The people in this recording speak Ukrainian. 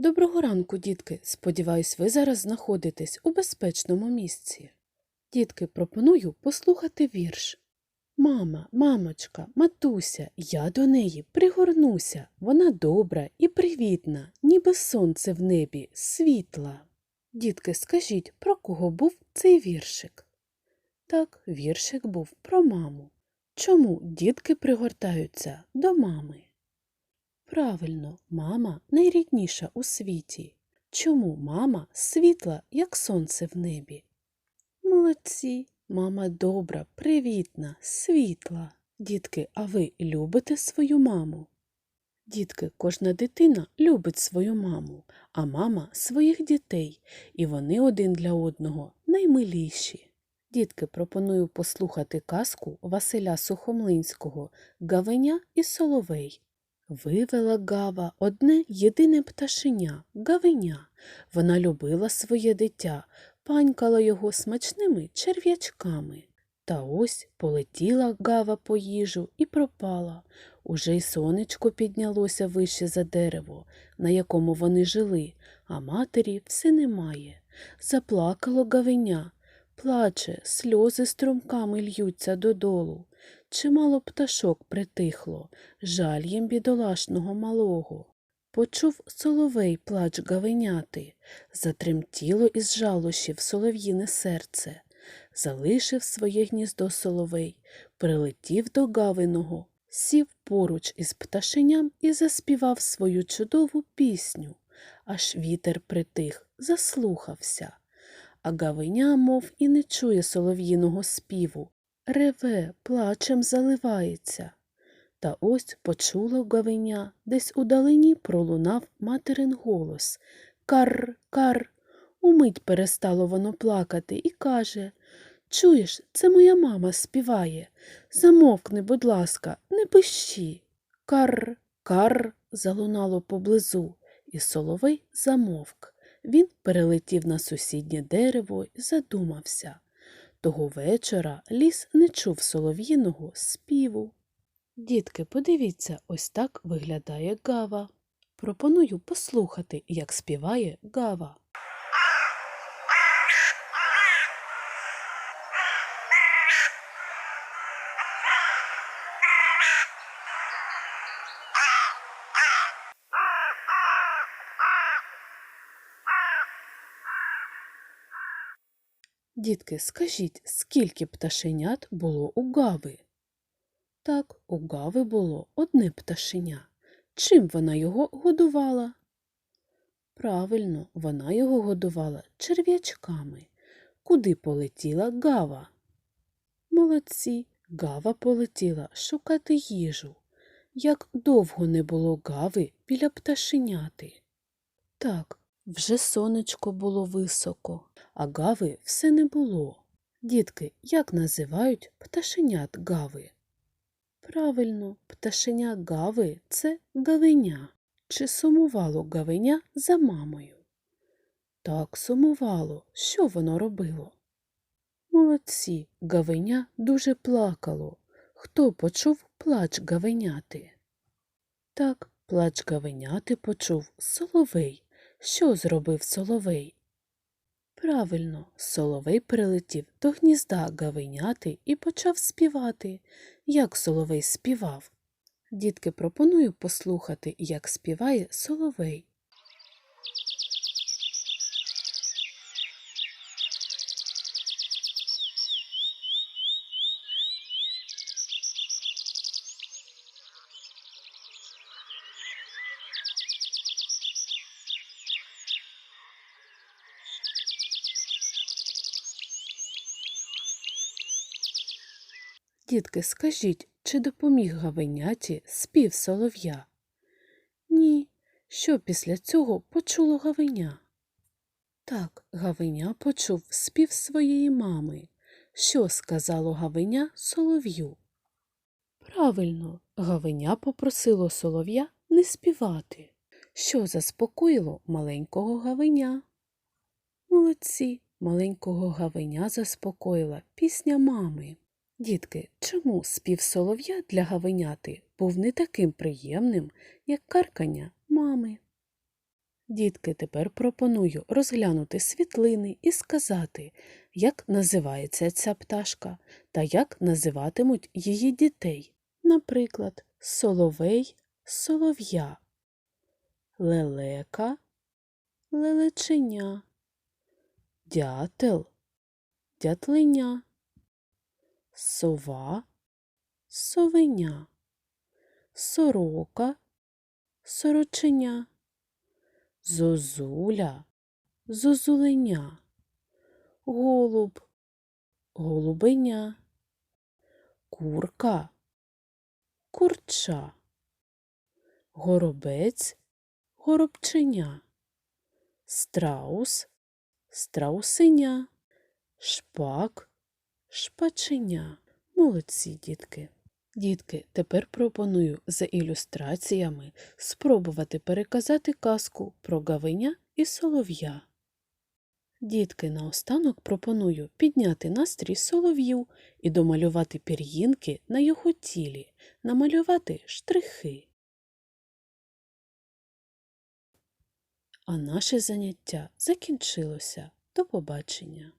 Доброго ранку, дітки. Сподіваюсь, ви зараз знаходитесь у безпечному місці. Дітки, пропоную послухати вірш. Мама, мамочка, матуся, я до неї пригорнуся. Вона добра і привітна, ніби сонце в небі, світла. Дітки, скажіть, про кого був цей віршик? Так, віршик був про маму. Чому дітки пригортаються до мами? Правильно, мама найрідніша у світі. Чому мама світла, як сонце в небі? Молодці, мама добра, привітна, світла. Дітки, а ви любите свою маму? Дітки, кожна дитина любить свою маму, а мама своїх дітей, і вони один для одного наймиліші. Дітки, пропоную послухати казку Василя Сухомлинського Гавеня і Соловей. Вивела Гава одне єдине пташеня Гавеня. Вона любила своє дитя, панькала його смачними черв'ячками. Та ось полетіла Гава по їжу і пропала. Уже й сонечко піднялося вище за дерево, на якому вони жили, а матері все немає. Заплакало Гавеня, плаче, сльози струмками льються додолу. Чимало пташок притихло, жаль їм бідолашного малого. Почув соловей плач гавеняти, затремтіло із жалощів солов'їне серце. Залишив своє гніздо соловей, прилетів до гавиного, сів поруч із пташеням і заспівав свою чудову пісню. Аж вітер притих, заслухався. А гавеня, мов і не чує солов'їного співу, реве, плачем заливається. Та ось почуло гавеня, десь удалині пролунав материн голос. Кар, кар. Умить перестало воно плакати і каже Чуєш, це моя мама співає. Замовкни, будь ласка, не пищи. Кар, кар. залунало поблизу, і соловей замовк. Він перелетів на сусіднє дерево і задумався. Того вечора ліс не чув солов'їного співу. Дітки, подивіться, ось так виглядає гава. Пропоную послухати, як співає гава. Дітки, скажіть, скільки пташенят було у гави? Так, у гави було одне пташеня. Чим вона його годувала? Правильно, вона його годувала черв'ячками. Куди полетіла гава? Молодці, гава полетіла шукати їжу. Як довго не було гави біля пташеняти. Так, вже сонечко було високо, а гави все не було. Дітки, як називають пташенят гави? Правильно, пташеня Гави це гавеня. Чи сумувало гавеня за мамою? Так, сумувало. Що воно робило? Молодці, гавеня дуже плакало. Хто почув плач гавеняти? Так, плач гавеняти почув соловей. Що зробив соловей? Правильно, соловей прилетів до гнізда гавиняти і почав співати, як соловей співав. Дітки, пропоную послухати, як співає соловей. Дітки, скажіть, чи допоміг гавеняті спів солов'я? Ні. Що після цього почуло гавеня? Так, гавеня почув спів своєї мами. Що сказало гавеня солов'ю? Правильно, гавеня попросило солов'я не співати, що заспокоїло маленького гавеня. Молодці, маленького гавеня заспокоїла пісня мами. Дітки, чому спів солов'я для гавеняти був не таким приємним, як каркання мами? Дітки, тепер пропоную розглянути світлини і сказати, як називається ця пташка та як називатимуть її дітей. Наприклад, соловей солов'я, лелека лелеченя, дятел дятлиня, сова совеня, сорока сороченя, зозуля зозуленя, голуб голубеня, курка курча, горобець горобченя, страус страусеня, шпак шпаченя. Молодці, дітки. Дітки, тепер пропоную за ілюстраціями спробувати переказати казку про гавиня і солов'я. Дітки, наостанок пропоную підняти настрій солов'ю і домалювати пір'їнки на його тілі, намалювати штрихи. А наше заняття закінчилося. До побачення!